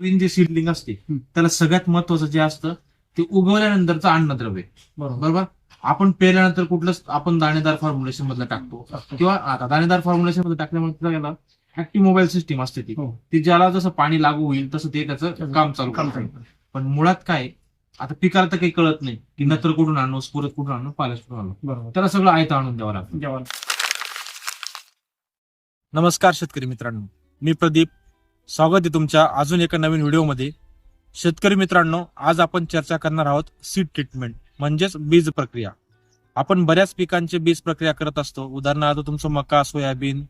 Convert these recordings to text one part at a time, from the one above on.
नवीन जे सीडलिंग असते हं. त्याला सगळ्यात महत्वाचं जे असतं ते उगवल्यानंतरचं अन्नद्रव्य बरोबर. बरोबर? आपण पेरल्यानंतर कुठलंच आपण दाणेदार फॉर्म्युलेशन मधलं टाकतो. किंवा आता दाणेदार फॉर्म्युलेशनमध्ये टाकल्यामुळे त्याला ऍक्टिव्ह मोबाईल सिस्टीम असते ती. हो. ती ज्याला जसं पाणी लागू होईल तसं ते त्याचं काम चालू करतं. पण मुळात काय आता पिकाला तर काही कळत नाही की नत्र कुठून आणू स्फुरत कुठून आणू पालस कुठून आणू. बरोबर. त्याला सगळं आयतं आणून द्यावं लागतं. नमस्कार शेतकरी मित्रांनो. मी प्रदीप स्वागत आहे तुमच्या अजून एका नवीन व्हिडिओमध्ये. शेतकरी मित्रांनो आज आपण चर्चा करणार आहोत सीड ट्रीटमेंट म्हणजेच बीज प्रक्रिया. आपण बऱ्याच पिकांची बीज प्रक्रिया करत असतो. उदाहरणार्थ तुमचं मका सोयाबीन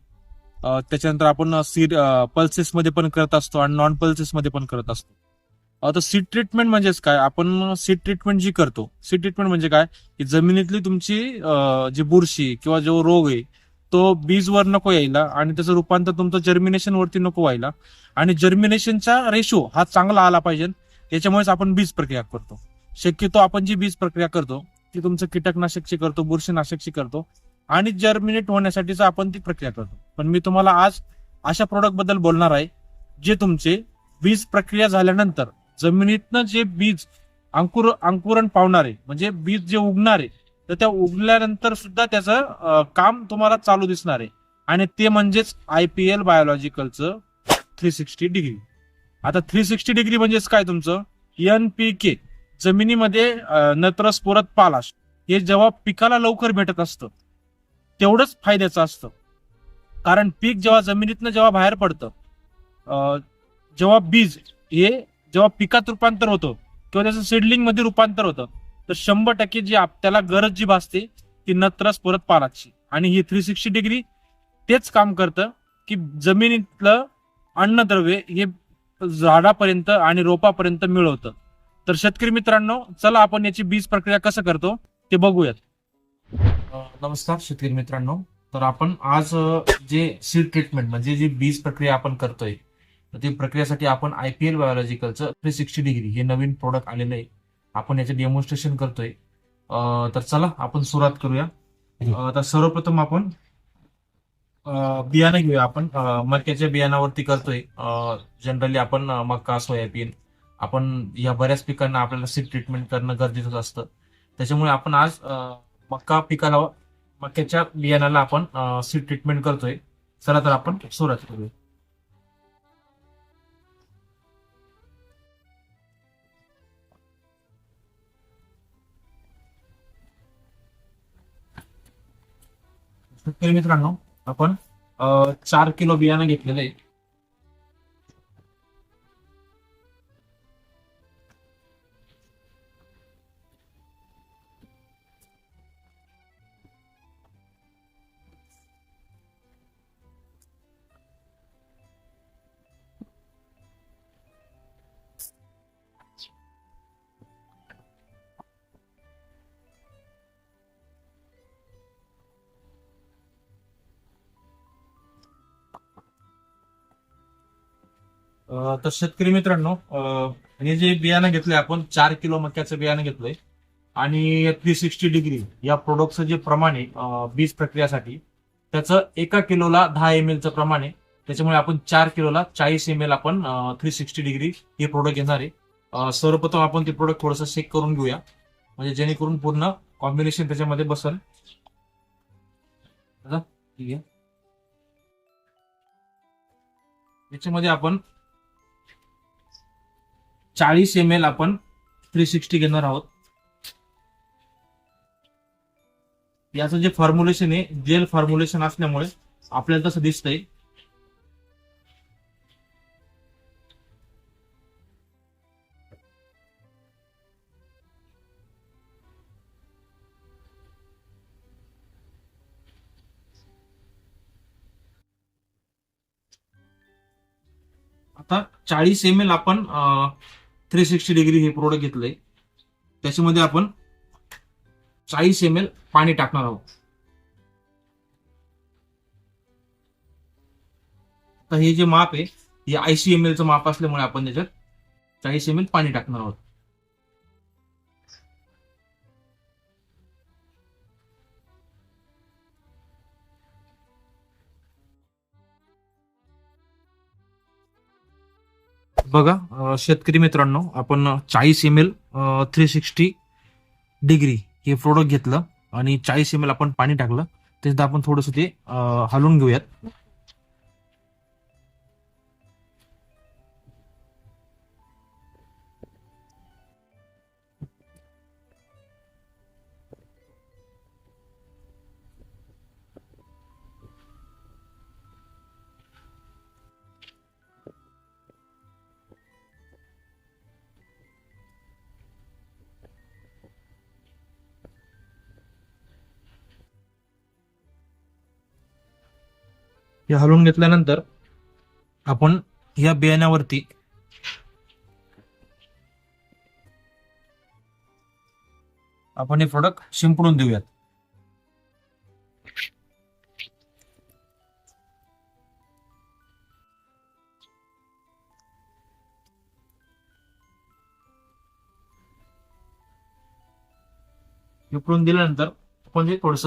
त्याच्यानंतर आपण सीड पल्सेसमध्ये पण करत असतो आणि नॉन पल्सेसमध्ये पण करत असतो. अं, तर सीड ट्रीटमेंट म्हणजेच काय? आपण सीड ट्रीटमेंट जी करतो सीड ट्रीटमेंट म्हणजे काय? की जमिनीतली तुमची जी बुरशी किंवा जो रोग आहे तो बीजवर नको यायला आणि त्याचं रूपांतर तुमचं जर्मिनेशन वरती नको व्हायला. आणि जर्मिनेशनचा रेशो हा चांगला आला पाहिजे. याच्यामुळेच आपण बीज प्रक्रिया करतो. शक्यतो आपण जी बीज प्रक्रिया करतो ती तुमचं कीटकनाशकची करतो बुरशीनाशकची करतो. आणि जर्मिनेट होण्यासाठीच आपण ती प्रक्रिया करतो. पण मी तुम्हाला आज अशा प्रोडक्टबद्दल बोलणार आहे जे तुमचे बीज प्रक्रिया झाल्यानंतर जमिनीतनं जे बीज अंकुर अंकुरण पावणारे म्हणजे बीज जे उगणारे तर त्या उघडल्यानंतर सुद्धा त्याचं काम तुम्हाला चालू दिसणार आहे. आणि ते म्हणजेच आय पी एल बायोलॉजिकलचं थ्री सिक्स्टी डिग्री आता थ्री सिक्स्टी डिग्री म्हणजेच काय तुमचं? एन पी के जमिनीमध्ये नत्र स्फोरत पालाश. हे जेव्हा पिकाला लवकर भेटत असतं तेवढंच फायद्याचं असतं. कारण पीक जेव्हा जमिनीतनं जेव्हा बाहेर पडतं जेव्हा बीज हे जेव्हा पिकात रूपांतर होतं किंवा त्याचं सिडलिंगमध्ये रूपांतर होतं तर शंभर टक्के जी आपल्याला गरज जी भासते ती नत्रस परत पालाची आणि ही थ्री सिक्स्टी डिग्री तेच काम करतं की जमिनीतलं अन्नद्रव्य हे झाडापर्यंत आणि रोपापर्यंत मिळवतं. तर शेतकरी मित्रांनो चला आपण याची बीज प्रक्रिया कसं करतो ते बघूयात. नमस्कार शेतकरी मित्रांनो. तर आपण आज जे सीड ट्रीटमेंट म्हणजे जी बीज प्रक्रिया आपण करतोय तर ती प्रक्रियासाठी आपण आय पी एल बायोलॉजिकलचं थ्री सिक्स्टी डिग्री हे नवीन प्रोडक्ट आलेलं आहे. आपण याचे डेमॉन्स्ट्रेशन करतोय. तर चला आपण सुरुवात करूया. तर सर्वप्रथम आपण बियाणं घेऊया आपण. मक्याच्या बियाणावरती करतोय. जनरली आपण अ, मका सोयाबीन आपण या बऱ्याच पिकांना आपल्याला सीड ट्रीटमेंट करणं गरजेचं असतं. त्याच्यामुळे आपण आज अ, मका पिकाला मक्याच्या बियाणाला आपण सीड ट्रीटमेंट करतोय. चला तर आपण सुरुवात करूया. शेतकरी मित्रांनो आपण चार किलो बियाणं घेतलेलं आहे. तर शेतकरी मित्रांनो हे जे बियाणं घेतलंय आपण चार किलो मक्याचं बियाणं घेतलंय. आणि थ्री सिक्स्टी डिग्री या प्रोडक्टचं जे प्रमाण आहे बीज प्रक्रियासाठी त्याचं एका किलोला दहा एम एलचं प्रमाण आहे. त्याच्यामुळे आपण चार किलोला चाळीस एम एल आपण थ्री सिक्स्टी डिग्री हे प्रोडक्ट घेणार आहे. सर्वप्रथम आपण ते प्रोडक्ट थोडंसं शेक करून घेऊया. म्हणजे जेणेकरून पूर्ण कॉम्बिनेशन त्याच्यामध्ये बसल. त्याच्यामध्ये ठीक आहे. आपण चाळीस एम एल आपण थ्री सिक्स्टी घेणार आहोत. याचं जे फॉर्म्युलेशन आहे जेल फॉर्म्युलेशन असल्यामुळे आपल्याला तसं दिसतंय. आता चाळीस एम एल आपण थ्री सिक्स्टी डिग्री हे प्रोडक्ट घेतलंय. त्याच्यामध्ये आपण चाळीस एम एल पाणी टाकणार आहोत. तर हे जे माप आहे हे आयसी एम एलचं माप असल्यामुळे आपण त्याच्यात चाळीस एम एल पाणी टाकणार आहोत. बघा शेतकरी मित्रांनो आपण चाळीस M L three sixty degree हे प्रोडक्ट घेतलं आणि चाळीस एम एल आपण पाणी टाकलं. त्याच्यात आपण थोडस ते हलवून घेऊयात. हे हलवून घेतल्यानंतर आपण या बियाण्यावरती आपण हे प्रोडक्ट शिंपडून देऊयात. शिंपडून दिल्यानंतर आपण हे थोडस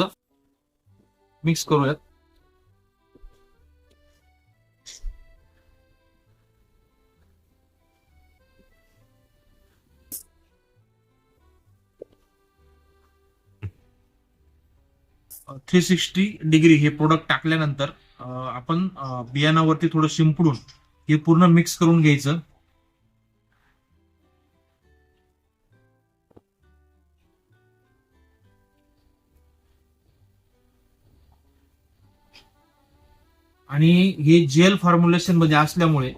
मिक्स करूयात. थ्री सिक्स्टी डिग्री हे प्रोडक्ट टाकल्यानंतर आपण बियाणावरती थोडं शिंपडून हे पूर्ण मिक्स करून घ्यायचं. आणि हे जेल फॉर्म्युलेशनमध्ये असल्यामुळे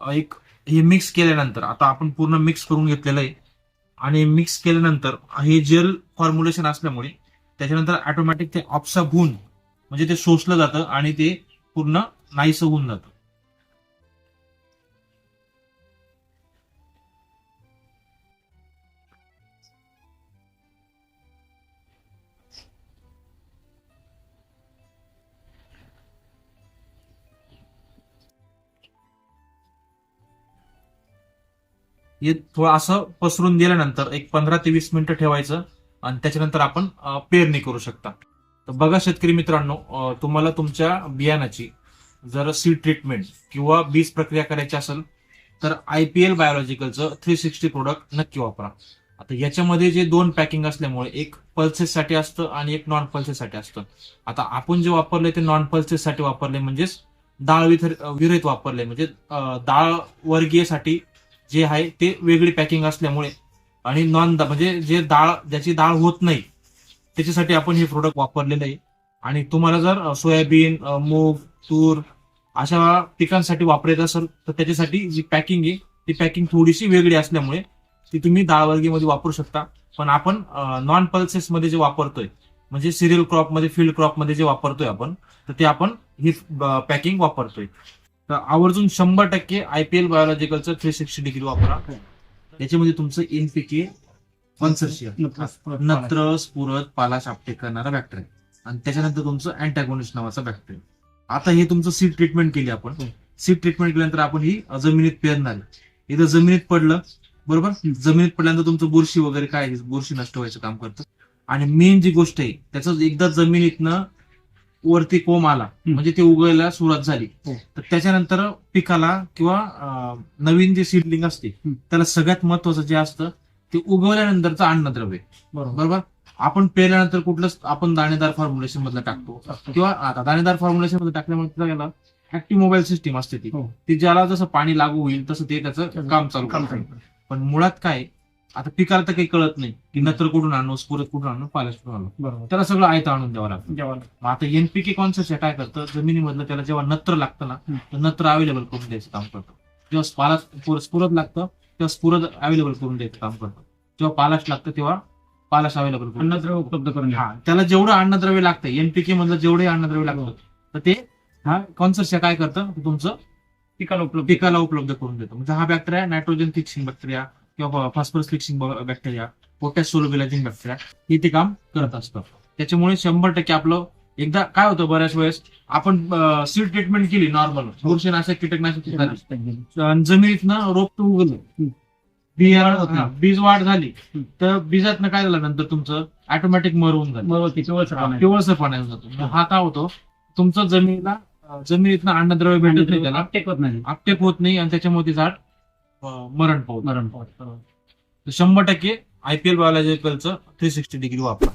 एक हे मिक्स केल्यानंतर आता आपण पूर्ण मिक्स करून घेतलेलं आहे. आणि मिक्स केल्यानंतर हे जेल फॉर्म्युलेशन असल्यामुळे त्याच्यानंतर ऑटोमॅटिक ते ऑप्सअप होऊन म्हणजे ते सोसलं जातं आणि ते पूर्ण नाहीसं होऊन जातं. हे थोडं असं पसरून दिल्यानंतर एक पंधरा ते वीस मिनिटं ठेवायचं. आणि त्याच्यानंतर आपण पेरणी करू शकता. तर बघा शेतकरी मित्रांनो तुम्हाला तुमच्या बियाणाची जर सीड ट्रीटमेंट किंवा बीज प्रक्रिया करायची असेल तर आय पी एल बायोलॉजिकलचं थ्री सिक्स्टी प्रोडक्ट नक्की वापरा. आता याच्यामध्ये जे दोन पॅकिंग असल्यामुळे एक पल्सेससाठी असतं आणि एक नॉन पल्सेससाठी असतं. आता आपण जे वापरले ते नॉन पल्सेससाठी वापरले म्हणजेच डाळ विथ विरहित वापरले म्हणजे डाळ वर्गीयसाठी जे आहे ते वेगळी पॅकिंग असल्यामुळे आणि नॉन म्हणजे जे डाळ ज्याची डाळ होत नाही त्याच्यासाठी आपण हे प्रोडक्ट वापरलेलं आहे. आणि तुम्हाला जर सोयाबीन मूग तूर अशा पिकांसाठी वापरायचं असेल तर त्याच्यासाठी जी पॅकिंग आहे ती पॅकिंग थोडीशी वेगळी असल्यामुळे ती तुम्ही डाळ वर्गीमध्ये वापरू शकता. पण आपण नॉन पल्सेस मध्ये जे वापरतोय म्हणजे सिरियल क्रॉपमध्ये फील्ड क्रॉपमध्ये जे वापरतोय आपण तर ते आपण ही पॅकिंग वापरतोय. तर आवर्जून शंभर टक्के आयपीएल बायोलॉजिकलचं थ्री सिक्स्टी डिग्री वापरा. याच्यामध्ये तुमचं एनपीके नत्र स्फुरत पाला. शापटे करणारा बॅक्टेरिया आणि त्याच्यानंतर तुमचं अँटॅगोनिस्ट नावाचा बॅक्टेरिया आता हे तुमचं सीड ट्रीटमेंट केली आपण. सीड ट्रीटमेंट केल्यानंतर आपण ही जमिनीत पेरणार. इथं जमिनीत पडलं बरोबर? जमिनीत पडल्यानंतर तुमचं बुरशी वगैरे काय बुरशी नष्ट व्हायचं काम करतं. आणि मेन जी गोष्ट आहे त्याचं एकदा जमिनीतनं वरती कोंब आला म्हणजे ते उगवायला सुरुवात झाली. हो. तर त्याच्यानंतर पिकाला किंवा नवीन जे सीडलिंग असते हं. त्याला सगळ्यात महत्वाचं जे असतं ते उगवल्यानंतरचं अन्नद्रव्य. बरोबर. बरोबर? आपण पेरल्यानंतर कुठलंच आपण दाणेदार फॉर्म्युलेशन मधलं टाकतो. किंवा आता दाणेदार फॉर्म्युलेशनमध्ये टाकल्यामुळे त्याला याला ऍक्टिव्ह मोबाईल सिस्टीम असते ती. हो. ती ज्याला जसं पाणी लागू होईल तसं ते त्याचं काम काम. चालू पण मुळात काय आता पिकाला तर काही कळत नाही की नत्र कुठून आणू स्फुरत कुठून आणू पालस कुठून आणू? बरोबर. त्याला सगळं आयतं आणून द्यावं लागतं. मग आता एनपीके कॉन्सेप्ट काय करतं? जमिनीमधलं त्याला जेव्हा नत्र लागतं ना हं. तर नत्र अवेलेबल करून द्यायचं काम करतं. जेव्हा पालास स्फुर- स्फुरत लागतं तेव्हा स्फुरत अवेलेबल करून द्यायचं काम करतं. जेव्हा पालाश लागतं तेव्हा पालाश अवेलेबल करून अन्नद्रव्य उपलब्ध करून. हा त्याला जेवढं अन्नद्रव्य लागतं एनपीके मधलं जेवढे अन्नद्रव्य लागतं तर ते हा कॉन्सर्शिया काय करतं? तुमचं पिकाला उपलब्ध. पिकाला उपलब्ध करून देतो. म्हणजे हा बॅक्टेरिया नायट्रोजन फिक्सिंग बॅक्टेरिया किंवा phosphorus fixing bacteria potash solubilizing bacteria हे ते काम करत असतं. त्याच्यामुळे शंभर टक्के आपलं एकदा काय होतं बऱ्याच वेळेस आपण सीड ट्रीटमेंट केली नॉर्मल बुरशीनाशक कीटकनाशक जमिनीतनं रोप उगलं बीज वाढ झाली. तर बीजातनं काय झालं नंतर तुमचं ऑटोमॅटिक मरवून झालं पिवळसर पाण्यात. जातो. हा काय होतो तुमचं जमिनीला जमिनीतनं अन्नद्रव्य भेटत नाही त्याला. आपटेक होत नाही. आणि त्याच्यामुळे ते झाड मरण पावतो. मरण पावत बरोबर. तर शंभर टक्के आयपीएल बायोलॉजिकलचं थ्री सिक्स्टी डिग्री वापरा.